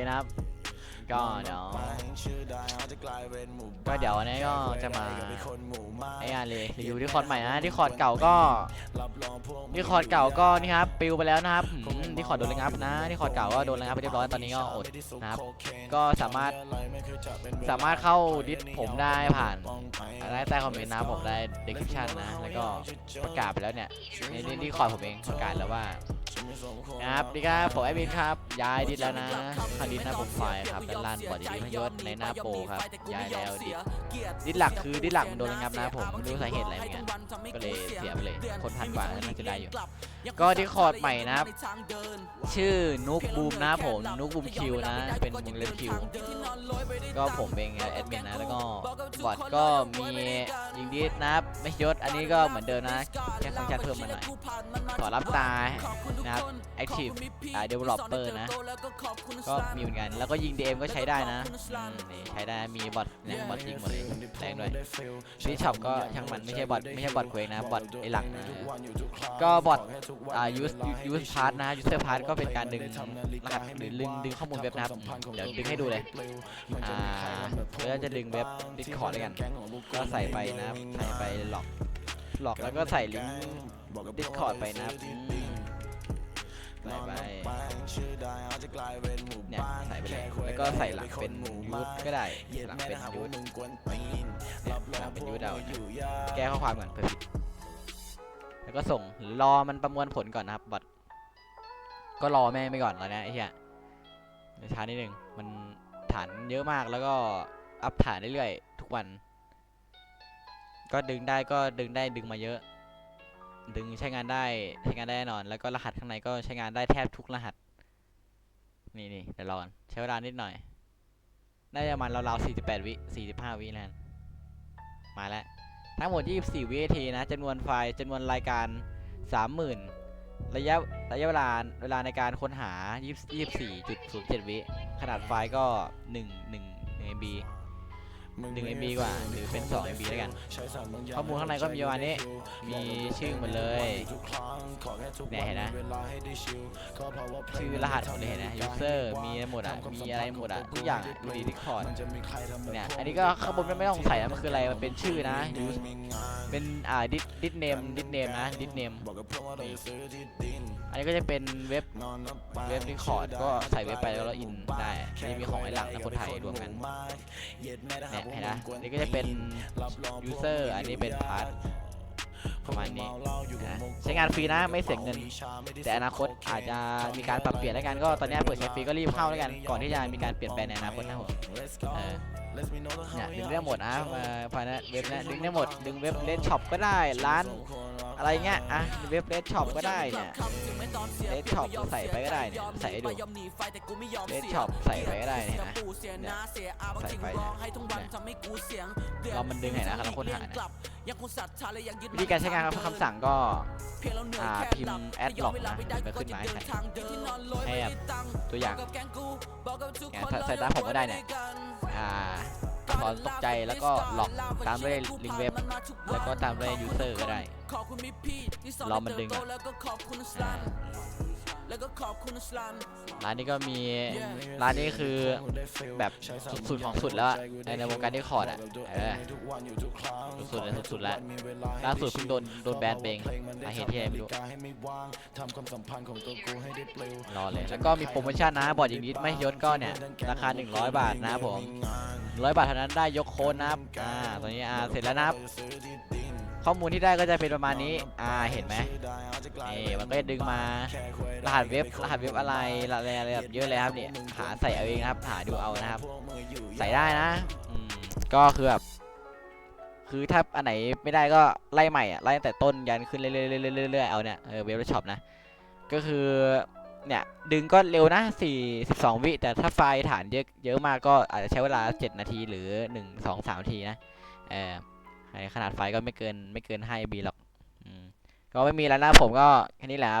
นะครับ ก็เดี๋ยวก็เดี๋ยววันนี้ก็จะมาไอ้งานเลยรีวิวที่คอร์ดใหม่นะที่คอร์ดเก่าก็ที่คอร์ดเก่าก็นี่ครับปิวไปแล้วนะครับที่คอร์ดโดนระงับนะที่คอร์ดเก่าก็โดนระงับไปเรียบร้อยตอนนี้ก็อดนะครับ ก็สามารถสามารถเข้าดิสผมได้ผ่านได้ใต้คอมเมนต์นะผมได้ description นะแล้วก็ประกาศไปแล้วเนี่ยในนี่ที่คอร์ดผมเองประกาศแล้วว่า ครับนี่ครับผมแอดมินครับย้ายดิสแล้วนะเข้าดิสหน้าโปรไฟล์ครับด้านล่างบอร์ดดิสพยศในหน้าโปรครับย้ายแล้วดิสดิสหลักคือดิสหลักมันโดนระงับนะผมไม่รู้สาเหตุอะไรเหมือนกันก็เลยเสียไปเลยคนพันกว่าน่าจะได้อยู่ ก็ที่คอร์ดใหม่นะครับ ชื่อนุกบูมนะครับผมนุกบูมคิวนะเป็นวงเล็บคิวก็ผมเองแอดมินนะแล้วก็บอทก็มียิงดีดนะครับไม่ยศอันนี้ก็เหมือนเดิมนะแค่ฟังก์ชันเพิ่มมาหน่อยขอรับตานะครับ Active อ่า Developer นะ ก็มีเหมือนกัน แล้วก็ยิง DM ก็ใช้ได้นะอืมนี่ใช้ได้มีบอทนี่ยบอทยิงหมดเลยแรงด้วยนี่ช็อปก็ช่างมันไม่ใช่บอทไม่ใช่บอทเควกนะบอทไอหลักนะก็บอทอ่า use use part นะ user part ก็เป็นการดึงรหัสหรือดึงดึงข้อมูลเว็บนะครับเดี๋ยวดึงให้ดูเลยอ่าเราจะดึงเว็บ Discord ด้วยกันก็ใส่ไปนะใส่ไปหลอกหลอกแล้วก็ใส่ลิงก์ Discord ไปนะ บอืมใส่ไปเนี่ยใส่ไปเลยแล้วก็ใส่หลักเป็นยูทก็ได้หลักเป็นยูทเนี่ยหลักเป็นยูทเอาแก้ข้อความก่อนเพื่อผิดแล้วก็ส่งรอมันประมวลผลก่อนนะครับบอทก็รอแม่งไปก่อนตอนนี้ไอ้เหี้ยช้านิดนึงมันฐานเยอะมากแล้วก็อัพฐานเรื่อยๆทุกวัน ก็ดึงได้ก็ดึงได้ดึงมาเยอะ ดึงใช้งานได้ใช้งานได้แน่นอน แล้วก็รหัสข้างในก็ใช้งานได้แทบทุกรหัส นี่นี่เดี๋ยวรอก่อนใช้เวลานิดหน่อย น่าจะมาณราวๆ48 วิ 45 วิแล้วกันมาแล้ว ทั้งหมด 24 วินาทีนะจำนวนไฟล์จำนวนรายการ 30,000 ระยะระยะเวลาเวลาในการค้นหา 24.07 วิ ขนาดไฟล์ก็ 1 1 1 MB 1 MB กว่าหรือเป็น2 MB แล้วกันข้อมูลข้างในก็มีประมาณนี้ มีชื่อหมดเลยเนี่ยเห็นนะชื่อรหัสหมดเลยเห็นนะ user มีหมดอะมีอะไรหมดอะทุกอย่างอะดูดีดิคอร์ดเนี่ยอันนี้ก็ข้างบนไม่ต้องใส่นะมันคืออะไรมันเป็นชื่อนะ use เป็นอ่าดิสดิสเนมดิสเนมนะดิสเนมอันนี้ก็จะเป็นเว็บเว็บรีคอร์ดก็ใส่เว็บไปแล้วเราอินได้อันนี้มีของไอ้หลังและคนไทยรวมกันเนี่ยเห็นนะนี่ก็จะเป็นยูเซอันนี้เป็นพาร์ทประมาณนี้นะใช้งานฟรีนะไม่เสียเงิน แต่อนาคตอาจจะมีการปรับเปลี่ยนแล้วกันก็ตอนนี้เปิดใช้ฟรีก็รีบเข้าแล้วกันก่อนที่จะมีการเปลี่ยนแปลงในอนาคตนะผม เออเนี่ยดึงได้หมดนะมาภายในเว็บนะดึงได้หมดดึงเว็บเลดช็อปก็ได้ร้านอะไรเงี้ยอะเว็บเลดช็อปก็ได้เนี่ยเลดช็อปใส่ไปก็ได้เนี่ยใส่ให้ดูเลดช็อปใส่ไปก็ได้เนี่ยนะเนี่ยใส่ไปเนี่ยเนี่ยเรามันดึงเห็นนะครับเราค้นหาเนี่ยวิธีการใช้งานคำสั่งก็อ่าพิมพ์แอดล็อกนะมันก็ขึ้นมาให้ใครให้แบบตัวอย่างเนี่ยถ้าใส่ตามผมก็ได้เนี่ย อ่าตอนตกใจแล้วก็หลอกตามด้วยลิงก์เว็บ แล้วก็ตามด้วยยูเซอร์ก็ได้รอมันดึงอะอ่า ร้านนี้ก็มีร้านนี้คือแบบสุดๆของสุดแล้วอะในในวงการที่คอร์ดอะเออสุดๆเลยสุดๆแล้วล่าสุดเพิ่งโดนโดนแบนเบงสาเหตุที่อะไรไม่รู้รอเลยแล้วก็มีโปรโมชั่นนะบอร์ดยิงดิสไม่ยศก็เนี่ยราคา 100 บาทนะครับผม100บาทเท่านั้นได้ยกโค้ดนะครับอ่าตอนนี้อ่าเสร็จแล้วนะครับ ข้อมูลที่ได้ก็จะเป็นประมาณนี้ อ่า เห็นไหมนี่มันก็จะดึงมา รหัสเว็บ รหัสเว็บอะไร อะไรอะไรแบบเยอะเลยครับเนี่ย หาใส่เอาเองนะครับ หาดูเอานะครับ ใส่ได้นะ ก็คือแบบ คือถ้าอันไหนไม่ได้ก็ไล่ใหม่อะ ไล่ตั้งแต่ต้นยันขึ้นเรื่อยๆเรื่อยๆเอาเนี่ย เออ เว็บช็อปนะ ก็คือ เนี่ย ดึงก็เร็วนะ4 12 วิ แต่ถ้าไฟล์ฐานเยอะเยอะมากก็อาจจะใช้เวลา 7 นาทีหรือ 1 2 3นาทีนะ เออไอ้ ขนาดไฟก็ไม่เกินไม่เกิน 5 MB หรอกอก็ไม่มีแล้วนะผมก็แค่นี้แหละครับ